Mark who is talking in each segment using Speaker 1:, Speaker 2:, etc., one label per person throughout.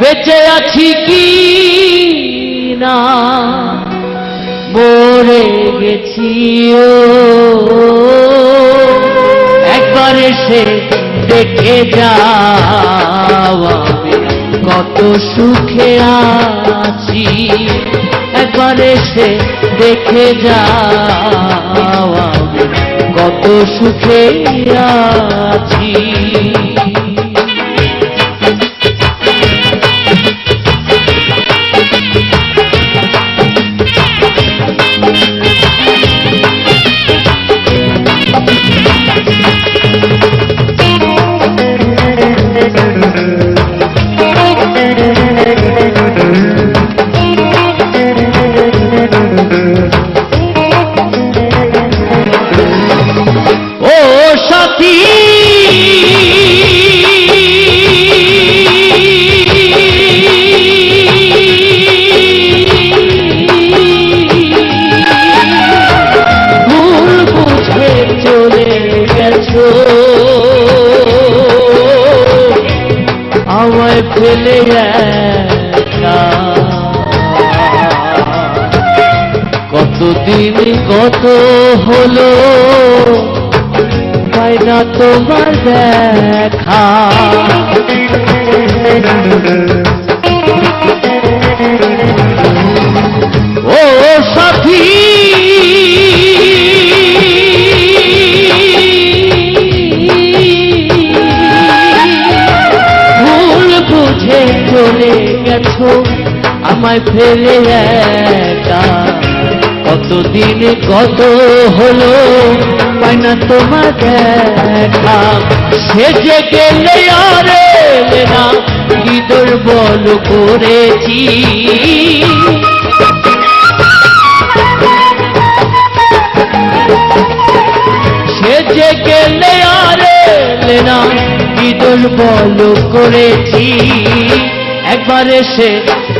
Speaker 1: বেঁচে আছি কি না? মরে গেছি একবার এসে দেখে যাও আমি কত সুখে আছি। একবার এসে দেখে যাও আমি কত সুখে আছি। সাথী ভুল বুঝে চলে গেছো। আমায় কতদিন কত হলো? পাই না তোমার দেখা। ও সাথী। ভুল বুঝে চলে গেছো আমায় ফেলে একা। কতদিন কত হলো, পাই না তোমার দেখা। সেজে গেলে আর না, কি দুর্বল করেছি। সেজে গেলে আর না, কি দুর্বল করেছি। একবার এসে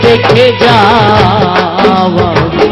Speaker 1: দেখে যাও। আমি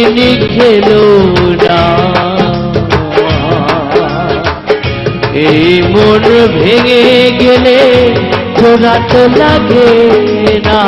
Speaker 1: ছিনিমিনি খেলো না। এই মন ভেঙে গেলে তোরা তো লাগে না।